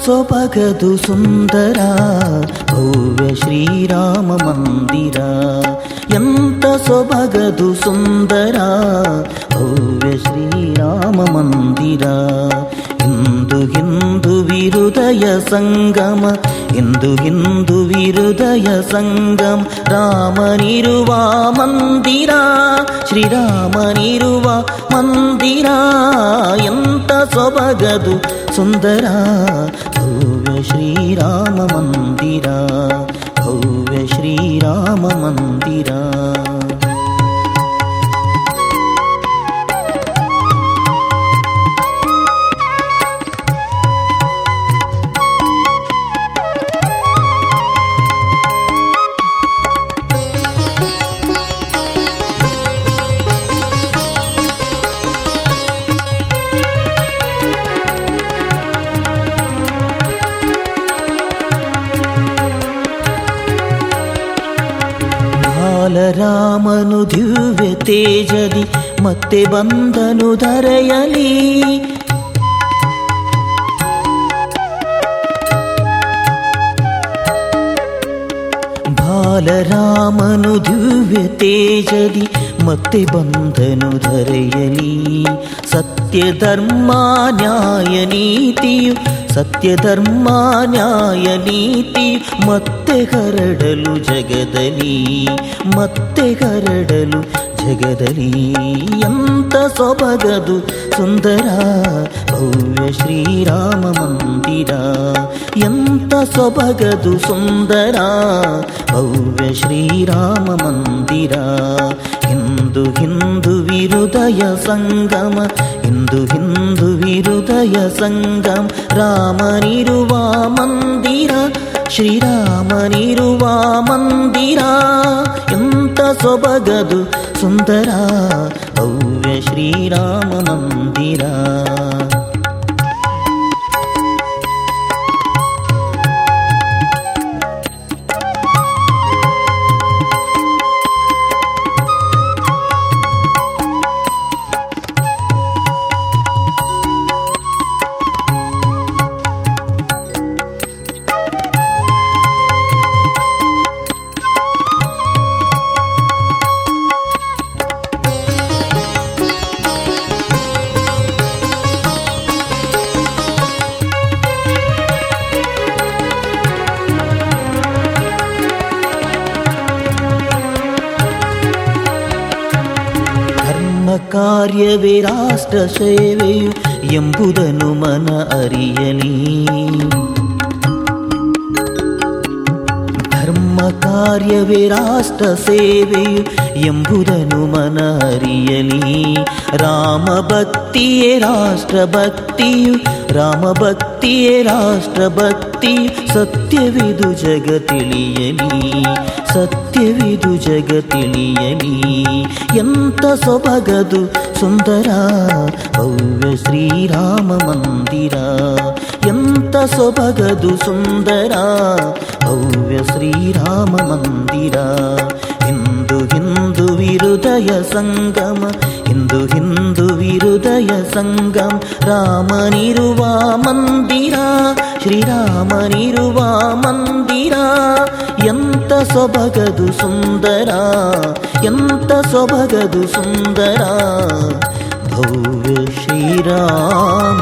ಸೊಬಗದು ಸುಂದರ ಭವ್ಯ ಶ್ರೀರಾಮ ಮಂದಿರ ಎಂತ ಸೊಬಗದು ಸುಂದರ ಭವ್ಯ ಶ್ರೀರಾಮ ಮಂದಿರ ಇಂದು ಹಿಂದು ವಿರುದಯ ಸಂಗಮ ಇಂದು ಹಿಂದು ವಿರುದಯ ಸಂಗಮ ರಾಮನಿರುವ ಮಂದಿರ ಶ್ರೀರಾಮನಿರುವ ಮಂದಿರ ಎಂತ ಸೊಬಗದು ಸುಂದರ भव्य श्रीराममन्दिरा भव्य श्रीराममन्दिरा ತೇಜದಿ ಮತ್ತೆ ಬಂದನು ಧರೆಯಲಿ. ಬಾಲರಾಮನು ದಿವ್ಯ ತೇಜದಿ, ಮತ್ತೆ ಬಂದನು ಧರೆಯಲಿ. ಸತ್ಯ ಧರ್ಮ ನ್ಯಾಯ ನೀತಿಯು ಸತ್ಯ ಧರ್ಮ ನ್ಯಾಯ ನೀತಿ ಮತ್ತೆ ಕರಡಲು ಜಗದಲ್ಲಿ, ಮತ್ತೆ ಹರಡಲು ಜಗದಲ್ಲಿ ಎಂತ ಸೊಬಗದು ಸುಂದರ ಭವ್ಯ ಶ್ರೀರಾಮ ಮಂದಿರ ಎಂತ ಸೊಬಗದು ಸುಂದರ ಭವ್ಯ ಶ್ರೀರಾಮ ಮಂದಿರ ಹಿಂದು ಹಿಂದು ವಿರುದಯ ಸಂಗಮ ಹಿಂದು ಹಿಂದು ವಿರುದಯ ಸಂಗಮ ರಾಮನಿರುವ ಮಂದಿರ ಶ್ರೀರಾಮನಿರುವ ಮಂದಿರ ಎಂತ ಸೊಬಗದು సుందరా భవ్య శ్రీరామ మందిరా. ಕಾರ್ಯವೇ ರಾಷ್ಟ್ರ ಸೇವೆಯು ಎಂಬುದನ್ನು ಮನ ಅರಿಯಲಿ ಧರ್ಮ ಕಾರ್ಯವೇ ರಾಷ್ಟ್ರ ಸೇವೆಯು ಎಂಬುದನ್ನು ಮನ ಅರಿಯಲಿ ರಾಮ ಭಕ್ತಿಯೇ ರಾಷ್ಟ್ರ ಭಕ್ತಿಯು ರಾಮ ಭಕ್ತಿಯೇ ರಾಷ್ಟ್ರ ಭಕ್ತಿ ಸತ್ಯವಿದು ಜಗ ತಿಳಿಯಲಿ ಸತ್ಯವಿದು ಜಗ ತಿಳಿಯಲಿ ಎಂತ ಸೊಬಗದು ಸುಂದರ ಭವ್ಯ ಶ್ರೀರಾಮ ಮಂದಿರ ಎಂತ ಸೊಬಗದು ಸುಂದರ ಭವ್ಯ ಶ್ರೀರಾಮ ಮಂದಿರ ಹಿಂದು ಹಿಂದು ವಿರುದಯ ಸಂಗಮ ಹಿಂದು ಹಿಂದು ವಿರುದಯ ಸಂಗಮ ರಾಮನಿರುವ ಮಂದಿರ ಶ್ರೀರಾಮನಿರುವ ಮಂದಿರ ಎಂತ ಸೊಬಗದು ಸುಂದರ ಎಂತ ಸೊಬಗದು ಸುಂದರ ಭವ್ಯ ಶ್ರೀರಾಮ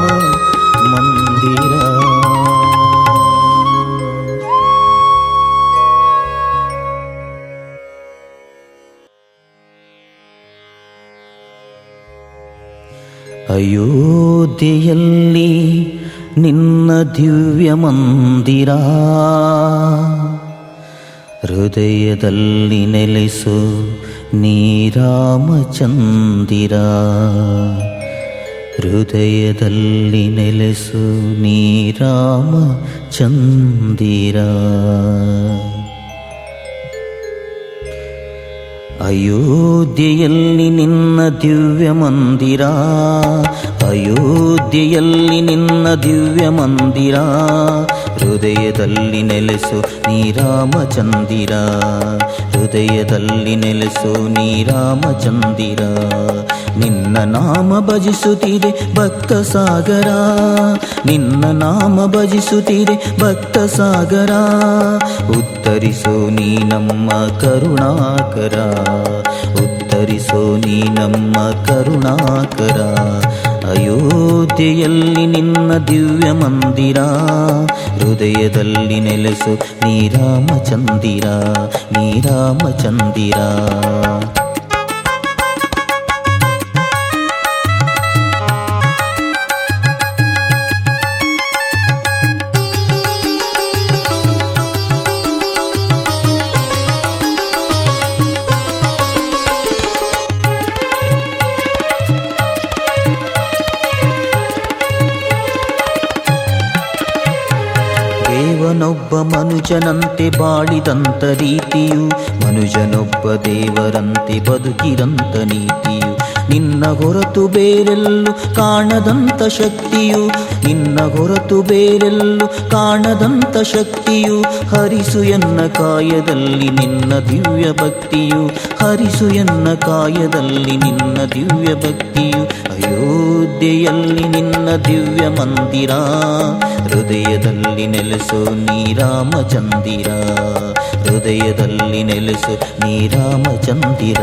ಅಯೋಧ್ಯೆಯಲ್ಲಿ ನಿನ್ನ ದಿವ್ಯ ಮಂದಿರ. ಹೃದಯದಲ್ಲಿ ನೆಲೆಸು ನೀರಾಮಚಂದಿರ. ಹೃದಯದಲ್ಲಿ ನೆಲೆಸು ನೀರಾಮ ಚಂದಿರ ಅಯೋಧ್ಯೆಯಲ್ಲಿ ನಿನ್ನ ದಿವ್ಯ ಮಂದಿರ. ಅಯೋಧ್ಯೆಯಲ್ಲಿ ನಿನ್ನ ದಿವ್ಯ ಮಂದಿರ. ಹೃದಯದಲ್ಲಿ ನೆಲೆಸು ನೀರಾಮಚಂದಿರ ಹೃದಯದಲ್ಲಿ ನೆಲೆಸು ನೀರಾಮಚಂದಿರ ನಿನ್ನ ನಾಮ ಭಜಿಸುತ್ತಿದೆ ಭಕ್ತ ಸಾಗರ. ನಿನ್ನ ನಾಮ ಭಜಿಸುತ್ತಿದೆ ಭಕ್ತ ಸಾಗರ. ಉತ್ತರಿಸು ನೀ ನಮ್ಮ ಕರುಣಾಕರ. ಉತ್ತರಿಸು ನೀ ನಮ್ಮ ಕರುಣಾಕರ. ಅಯೋಧ್ಯೆಯಲ್ಲಿ ನಿನ್ನ ದಿವ್ಯ ಮಂದಿರ. ಹೃದಯದಲ್ಲಿ ನೆಲೆಸು ನೀರಾಮಚಂದಿರ ನೀರಾಮಚಂದಿರ ದೇವನೊಬ್ಬ ಮನುಜನಂತೆ ಬಾಳಿದಂತ ರೀತಿಯು, ಮನುಜನೊಬ್ಬ ದೇವರಂತೆ ಬದುಕಿದಂತ ನೀತಿಯು. ನಿನ್ನ ಹೊರತು ಬೇರೆಲ್ಲೂ ಕಾಣದಂತ ಶಕ್ತಿಯು, ನಿನ್ನ ಹೊರತು ಬೇರೆಲ್ಲೂ ಕಾಣದಂತ ಶಕ್ತಿಯು. ಹರಿಸು ಎನ್ನ ಕಾಯದಲ್ಲಿ ನಿನ್ನ ದಿವ್ಯ ಭಕ್ತಿಯು, ಹರಿಸು ಎನ್ನ ಕಾಯದಲ್ಲಿ ನಿನ್ನ ದಿವ್ಯ ಭಕ್ತಿಯು. ಅಯೋಧ್ಯೆಯಲ್ಲಿ ನಿನ್ನ ದಿವ್ಯ ಮಂದಿರ ಹೃದಯದಲ್ಲಿ ನೆಲೆಸು ನೀರಾಮಚಂದಿರ ಹೃದಯದಲ್ಲಿ ನೆಲೆಸು ನೀರಾಮಚಂದಿರ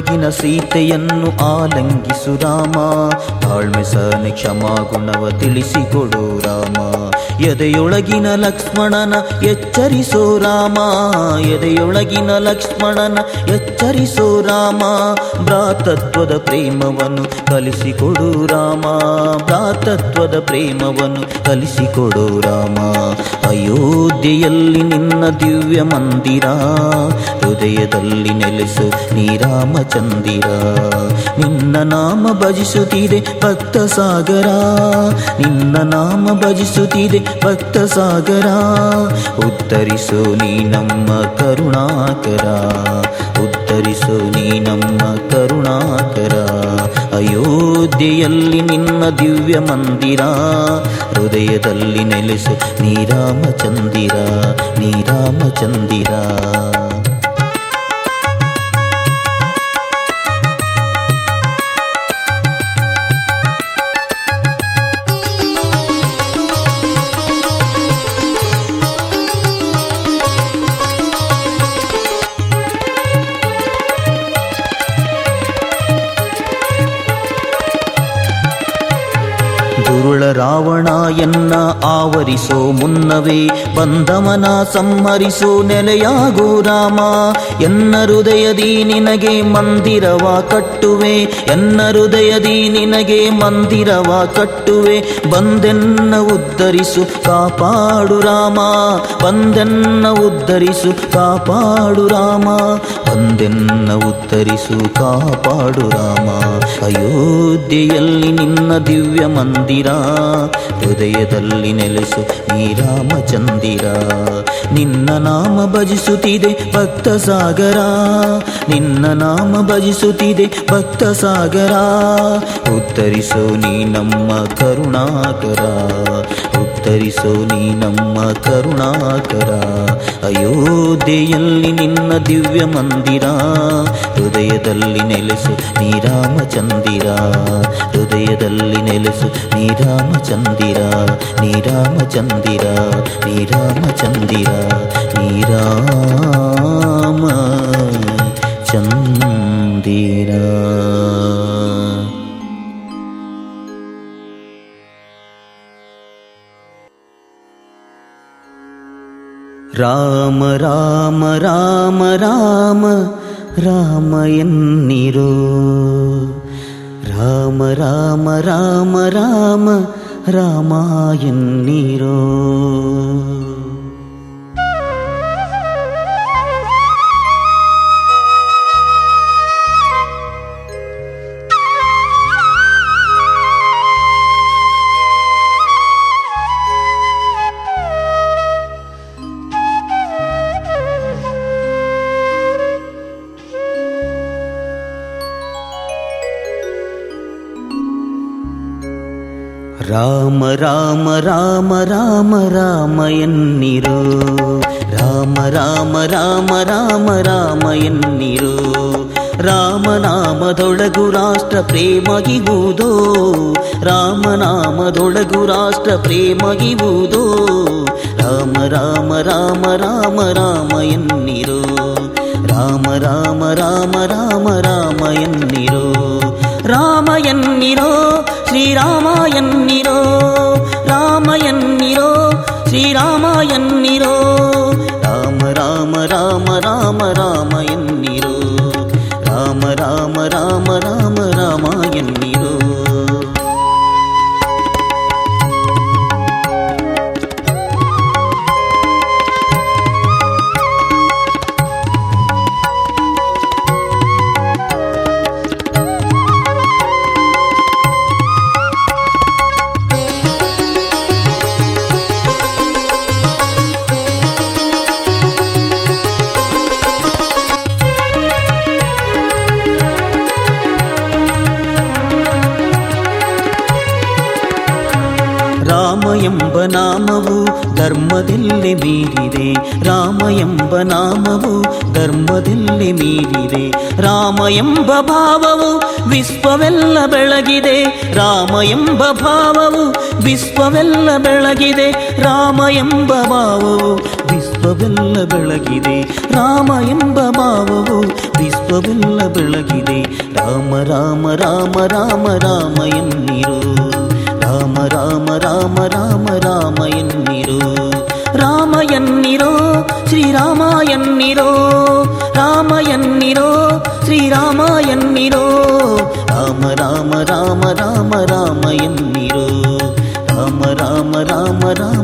ಎನ್ನೊಳಗಿನ ಸೀತೆಯನ್ನು ಆಲಂಗಿಸು ರಾಮ. ತಾಳ್ಮೆ ಸಹನೆ ಕ್ಷಮಾ ಗುಣವ ತಿಳಿಸಿಕೊಡು ರಾಮ. ಎದೆಯೊಳಗಿನ ಲಕ್ಷ್ಮಣನ ಎಚ್ಚರಿಸೋ ರಾಮ. ಎದೆಯೊಳಗಿನ ಲಕ್ಷ್ಮಣನ ಎಚ್ಚರಿಸೋ ರಾಮ. ಭ್ರಾತತ್ವದ ಪ್ರೇಮವನ್ನು ಕಲಿಸಿಕೊಡು ರಾಮ. ಭ್ರಾತತ್ವದ ಪ್ರೇಮವನ್ನು ಕಲಿಸಿಕೊಡು ರಾಮ. ಅಯೋಧ್ಯೆಯಲ್ಲಿ ನಿನ್ನ ದಿವ್ಯ ಮಂದಿರ. ಹೃದಯದಲ್ಲಿ ನೆಲೆಸು ನೀರಾಮಚಂದಿರ ನಿನ್ನ ನಾಮ ಭಜಿಸುತ್ತಿದೆ ಭಕ್ತ ಸಾಗರ. ನಿನ್ನ ನಾಮ ಭಜಿಸುತ್ತಿದೆ ಭಕ್ತ ಸಾಗರ. ಉತ್ತರಿಸು ನೀ ನಮ್ಮ ಕರುಣಾಕರ. ಉತ್ತರಿಸು ನೀ ನಮ್ಮ ಕರುಣಾಕರ. ಅಯೋಧ್ಯೆಯಲ್ಲಿ ನಿನ್ನ ದಿವ್ಯ ಮಂದಿರ. ಹೃದಯದಲ್ಲಿ ನೆಲೆಸು ನೀರಾಮಚಂದಿರ ನೀರಾಮಚಂದಿರ ದುರುಳ ರಾವಣ ಎನ್ನ ಆವರಿಸೋ ಮುನ್ನವೇ ಬಂದಮನ ಸಂಹರಿಸೋ ನೆಲೆಯಾಗೋ ರಾಮ. ಎನ್ನ ಹೃದಯದಿ ನಿನಗೆ ಮಂದಿರವ ಕಟ್ಟುವೆ, ಎನ್ನ ಹೃದಯದಿ ನಿನಗೆ ಮಂದಿರವ ಕಟ್ಟುವೆ. ಬಂದೆನ್ನ ಉದ್ಧರಿಸು, ಕಾಪಾಡು ರಾಮ. ಬಂದೆನ್ನ ಉದ್ಧರಿಸು, ಕಾಪಾಡು ರಾಮ. ಬಂದೆನ್ನ ಉದ್ಧರಿಸು, ಕಾಪಾಡು ರಾಮ. ಅಯೋಧ್ಯೆಯಲ್ಲಿ ನಿನ್ನ ದಿವ್ಯ ಮಂದಿರ ಹೃದಯದಲ್ಲಿ ನೆಲೆಸು ನೀರಾಮಚಂದಿರ ನಿನ್ನ ನಾಮ ಭಜಿಸುತ್ತಿದೆ ಭಕ್ತ ಸಾಗರ. ನಿನ್ನ ನಾಮ ಭಜಿಸುತ್ತಿದೆ ಭಕ್ತ ಸಾಗರ. ಉತ್ತರಿಸು ನೀ ನಮ್ಮ ಕರುಣಾಕರ. ಉತ್ತರಿಸು ನೀ ನಮ್ಮ ಕರುಣಾಕರ ಅಯೋಧ್ಯೆಯಲ್ಲಿ ನಿನ್ನ ದಿವ್ಯ ಮಂದಿರ ಹೃದಯದಲ್ಲಿ ನೆಲೆಸು ನೀರಾಮಚಂದಿರ ಹೃದಯದಲ್ಲಿ ನೆಲೆಸು ನೀರಾಮಚಂದಿರ ನೀರಾಮಚಂದಿರ ನೀರಾಮಚಂದಿರ ಶ್ರೀರಾಮ ராம ராம ராம ராம ராம என்னிரோ? ராம ராம ராம ராம ராமாயன் நீரோ ರಾಮ ರಾಮ ರಾಮ ರಾಮ ರಾಮ ಎನ್ನಿರೋ ರಾಮ ರಾಮ ರಾಮ ರಾಮ ರಾಮ ಎನ್ನಿರೋ ರಾಮನಾಮದೊಳಗು ರಾಷ್ಟ್ರ ಪ್ರೇಮಗಿಗುವುದೋ ರಾಮನಾಮದೊಳಗು ರಾಷ್ಟ್ರ ಪ್ರೇಮಗಿಗುವುದೋ ರಾಮ ರಾಮ ರಾಮ ರಾಮ ರಾಮ ಎನ್ನಿರೋ ರಾಮ ರಾಮ ರಾಮ ರಾಮ ರಾಮ ಎನ್ನಿರೋ ರಾಮ ಎನ್ನಿರೋ శ్రీరామాయన్నిరో రామయన్నిరో శ్రీరామాయన్నిరో రామ రామ రామ రామ రామయన్నిరో రామ రామ రామ రామ రామాయన్నిరో ಧರ್ಮದಲ್ಲಿ ಮೀರಿದೆ. ರಾಮ ಎಂಬ ನಾಮವು ಧರ್ಮದಲ್ಲಿ ಮೀರಿದೆ. ರಾಮ ಎಂಬ ಭಾವವು ವಿಶ್ವವೆಲ್ಲ ಬೆಳಗಿದೆ. ರಾಮ ಎಂಬ ಭಾವವು ವಿಶ್ವವೆಲ್ಲ ಬೆಳಗಿದೆ. ರಾಮ ಎಂಬ ಭಾವವು ವಿಶ್ವವೆಲ್ಲ ಬೆಳಗಿದೆ. ರಾಮ ಎಂಬ ಭಾವವು ವಿಶ್ವವೆಲ್ಲ ಬೆಳಗಿದೆ. ರಾಮ ರಾಮ ರಾಮ ರಾಮ ರಾಮ ಎನ್ನಿರೋ. ರಾಮ ರಾಮ ರಾಮ ರಾಮ ರಾಮ ಎನ್ನಿರೋ ರಾಮ ಎನ್ನಿರೋ ಶ್ರೀರಾಮ ಎನ್ನಿರೋ ರಾಮ ಎನ್ನಿರೋ ಶ್ರೀರಾಮ ಎನ್ನಿರೋ ರಾಮ ರಾಮ ರಾಮ ರಾಮ ರಾಮ ಎನ್ನಿರೋ ರಾಮ ರಾಮ ರಾಮ ರಾಮ ರಾಮ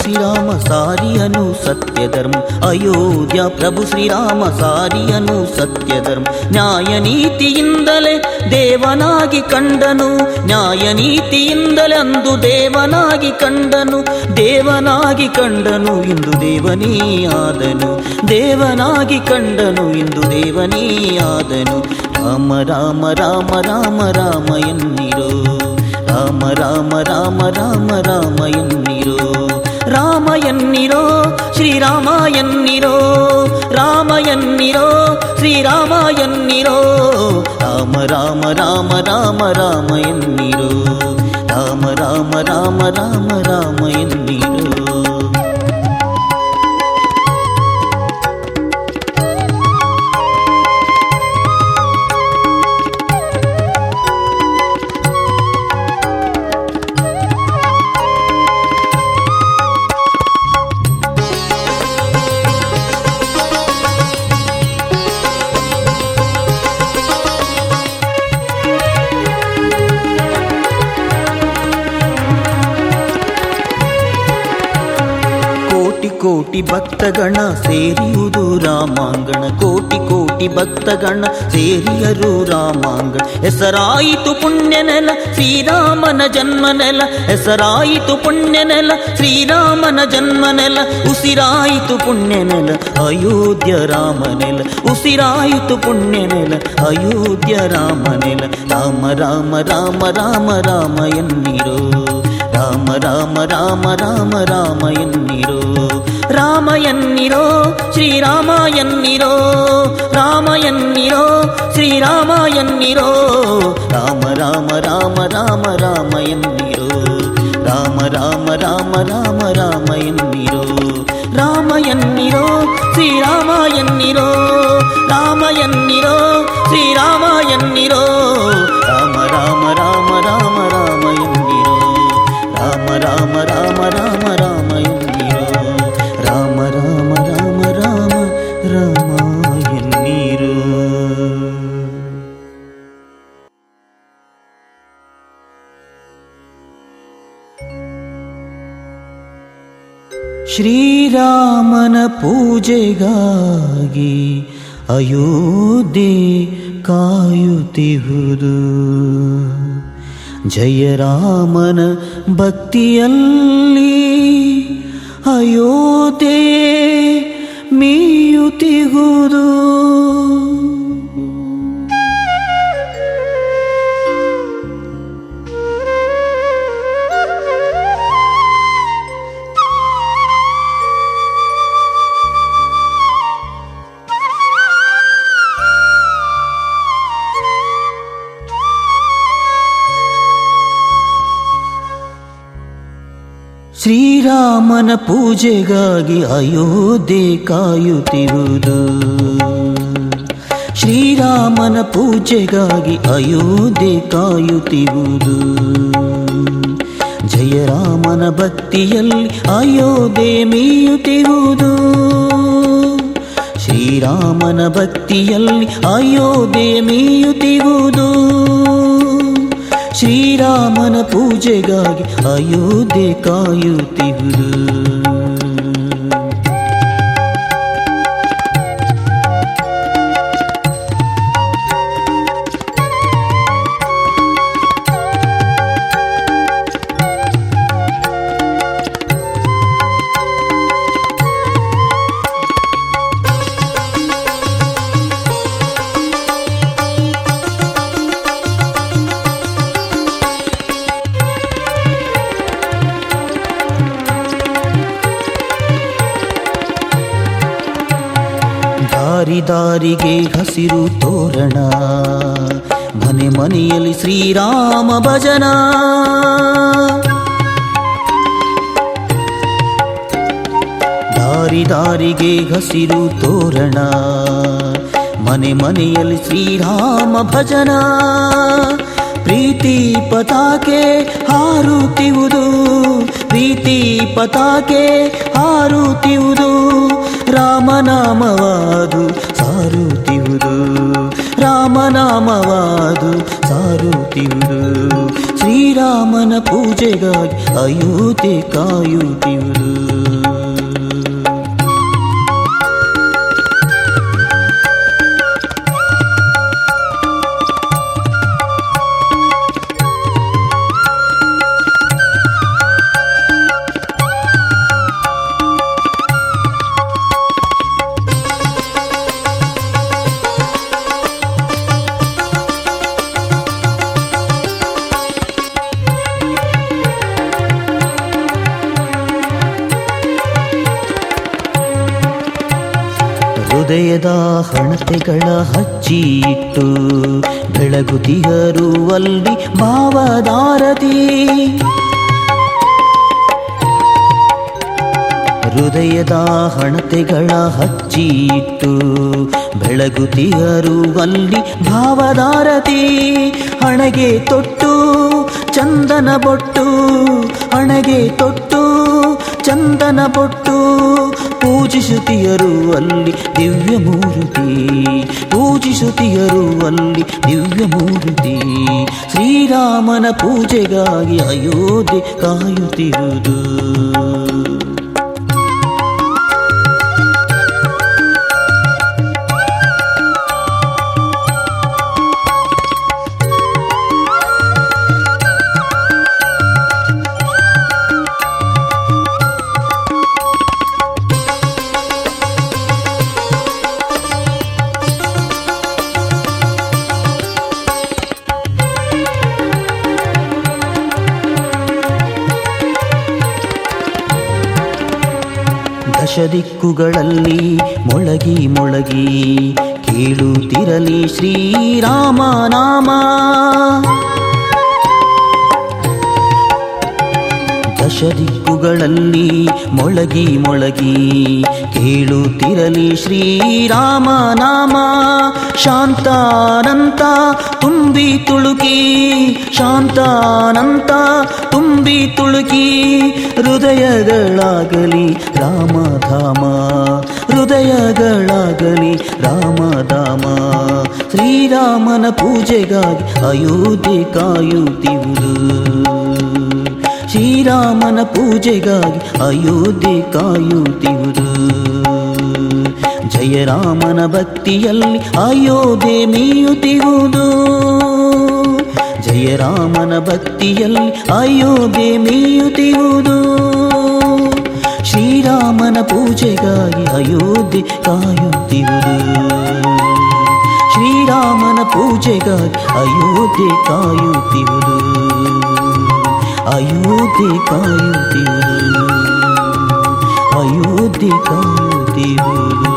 ಶ್ರೀರಾಮ ಸಾರಿಯನು ಸತ್ಯ ಧರ್ಮ ಅಯೋಧ್ಯ ಪ್ರಭು ಶ್ರೀರಾಮ ಸಾರಿಯನು ಸತ್ಯ ಧರ್ಮ ನ್ಯಾಯ ನೀತಿಯಿಂದಲೇ ದೇವನಾಗಿ ಕಂಡನು. ನ್ಯಾಯ ನೀತಿಯಿಂದಲೇ ಅಂದು ದೇವನಾಗಿ ಕಂಡನು. ದೇವನಾಗಿ ಕಂಡನು ಇಂದು ದೇವನೇ ಆದನು. ದೇವನಾಗಿ ಕಂಡನು ಇಂದು ದೇವನೇ ಆದನು. ರಾಮ ರಾಮ ರಾಮ ರಾಮ ರಾಮ ಎನ್ನಿರೋ. ರಾಮ ರಾಮ ರಾಮ ರಾಮ ರಾಮ ಎನ್ನಿರೋ. రామయన్నిరో శ్రీరామాయన్నిరో రామయన్నిరో శ్రీరామాయన్నిరో. రామ రామ రామ రామ రామయన్నిరో రామ రామ రామ రామ రామయన్నిరో. ಕೋಟಿ ಭಕ್ತಗಣ ಸೇರಿಯುವುದು ರಾಮಾಂಗಣ ಕೋಟಿ ಕೋಟಿ ಭಕ್ತಗಣ ಸೇರಿಯರು ರಾಮಾಂಗಣ ಹೆಸರಾಯಿತು ಪುಣ್ಯ ನೆಲ ಶ್ರೀರಾಮನ ಜನ್ಮ ನೆಲ ಹೆಸರಾಯಿತು ಪುಣ್ಯ ನೆಲ ಶ್ರೀರಾಮನ ಜನ್ಮ ನೆಲ ಉಸಿರಾಯಿತು ಪುಣ್ಯ ನೆಲ ಅಯೋಧ್ಯ ರಾಮ ನೆಲ ಉಸಿರಾಯಿತು ಪುಣ್ಯ ನೆಲ ಅಯೋಧ್ಯ ರಾಮ ನೆಲ ರಾಮ ರಾಮ ರಾಮ ರಾಮ ರಾಮ ಎನ್ನಿರೋ ರಾಮ ರಾಮ ರಾಮ ರಾಮ ರಾಮ ಎನ್ನಿರೋ రామయన్నిరో శ్రీరామాయన్నిరో రామయన్నిరో శ్రీరామాయన్నిరో రామ రామ రామ రామ రామయన్నిరో రామ రామ రామ రామ రామయన్నిరో రామయన్నిరో శ్రీరామాయన్నిరో రామయన్నిరో శ్రీరామాయన్నిరో ಪೂಜೆಗಾಗಿ ಅಯೋಧ್ಯೆ ಕಾಯುತ್ತಿಹುದು ಜಯರಾಮನ ಭಕ್ತಿಯಲ್ಲಿ ಅಯೋಧ್ಯೆ ಮೀಯುತ್ತಿಹುದು ಶ್ರೀರಾಮನ ಪೂಜೆಗಾಗಿ ಅಯೋಧ್ಯೆ ಕಾಯುತ್ತಿರುವುದು. ಶ್ರೀರಾಮನ ಪೂಜೆಗಾಗಿ ಅಯೋಧ್ಯೆ ಕಾಯುತ್ತಿರುವುದು. ಜಯರಾಮನ ಭಕ್ತಿಯಲ್ಲಿ ಅಯೋಧ್ಯೆ ಮೀಯುತ್ತಿರುವುದು. ಶ್ರೀರಾಮನ ಭಕ್ತಿಯಲ್ಲಿ ಅಯೋಧ್ಯೆ ಮೀಯುತ್ತಿರುವುದು. ಶ್ರೀರಾಮನ ಪೂಜೆಗಾಗಿ ಅಯೋಧ್ಯೆ ಕಾಯುತ್ತಿರುವುದು ದಾರಿಗೆ ಹಸಿರು ತೋರಣ. ಮನೆ ಮನೆಯಲ್ಲಿ ಶ್ರೀರಾಮ ಭಜನಾ. ದಾರಿ ದಾರಿಗೆ ಹಸಿರು ತೋರಣ. ಮನೆ ಮನೆಯಲ್ಲಿ ಶ್ರೀರಾಮ ಭಜನಾ. ಪ್ರೀತಿ ಪತಾಕೆ ಹಾರುತ್ತಿವುದು. ಪ್ರೀತಿ ಪತಾಕೆ ಹಾರುತ್ತಿವುದು. ರಾಮನಾಮವಾದು ಸಾರುತ್ತಿವುದು ರಾಮನಾಮವಾದು ಸಾರುತ್ತಿವುದು ಶ್ರೀರಾಮನ ಪೂಜೆಗಾಗಿ ಅಯೋಧ್ಯೆ ಕಾಯುತ್ತಿವುದು ಹೃದಯದ ಹಣತೆಗಳ ಹಚ್ಚಿಟ್ಟು ಬೆಳಗುತ್ತಿಗರು ಅಲ್ಲಿ ಭಾವದಾರತಿ ಹೃದಯದ ಹಣತೆಗಳ ಹಚ್ಚಿಟ್ಟು ಬೆಳಗುತಿಯರುವಲ್ಲಿ ಭಾವದಾರತಿ ಹಣಗೆ ತೊಟ್ಟು, ಚಂದನ ಬೊಟ್ಟು, ಹಣಗೆ ತೊಟ್ಟು, ಚಂದನ ಬೊಟ್ಟು ಪೂಜಿಸುತ್ತಿಯರು ಅಲ್ಲಿ ದಿವ್ಯ ಮೂರ್ತಿ. ಪೂಜಿಸುತ್ತಿಯರು ಅಲ್ಲಿ ದಿವ್ಯ ಮೂರ್ತಿ. ಶ್ರೀರಾಮನ ಪೂಜೆಗಾಗಿ ಅಯೋಧ್ಯೆ ಕಾಯುತ್ತಿರುವುದು. ದಿಕ್ಕುಗಳಲ್ಲಿ ಮೊಳಗಿ ಮೊಳಗಿ ಕೇಳುತ್ತಿರಲಿ ಶ್ರೀರಾಮ ನಾಮ. ದಶ ದಿಕ್ಕುಗಳಲ್ಲಿ ಮೊಳಗಿ ಮೊಳಗಿ ಕೇಳುತ್ತಿರಲಿ ಶ್ರೀರಾಮ ನಾಮ. ಶಾಂತಾನಂತ ತುಂಬಿ ತುಳುಕಿ ಶಾಂತಾನಂತ ತುಂಬಿ ತುಳುಕಿ ಹೃದಯಗಳಾಗಲಿ ರಾಮಧಾಮ ಹೃದಯಗಳಾಗಲಿ ರಾಮಧಾಮ ಶ್ರೀರಾಮನ ಪೂಜೆಗಾಗಿ ಅಯೋಧ್ಯೆ ಕಾಯುತ್ತಿರುವುದು ಶ್ರೀರಾಮನ ಪೂಜೆಗಾಗಿ ಅಯೋಧ್ಯೆ ಕಾಯುತ್ತಿರುವುದು ಜಯ ರಾಮನ ಭಕ್ತಿಯಲ್ಲಿ ಅಯೋಧ್ಯೆ ಮೇಯುತ್ತಿರುವುದು ಜಯ ರಾಮನ ಭಕ್ತಿಯಲ್ಲಿ ಅಯೋಧ್ಯೆ ಮೇಯುತ್ತಿರುವುದು ಶ್ರೀರಾಮನ ಪೂಜೆಗಾಗಿ ಅಯೋಧ್ಯೆ ಕಾಯುತ್ತಿರುವುದು ಶ್ರೀರಾಮನ ಪೂಜೆಗಾಗಿ ಅಯೋಧ್ಯೆ ಕಾಯುತ್ತಿರುವುದು ಅಯೋಧ್ಯೆ ಕಾಯುತ್ತಿರುವುದು ಅಯೋಧ್ಯೆ ಕಾಯುತ್ತಿರುವುದು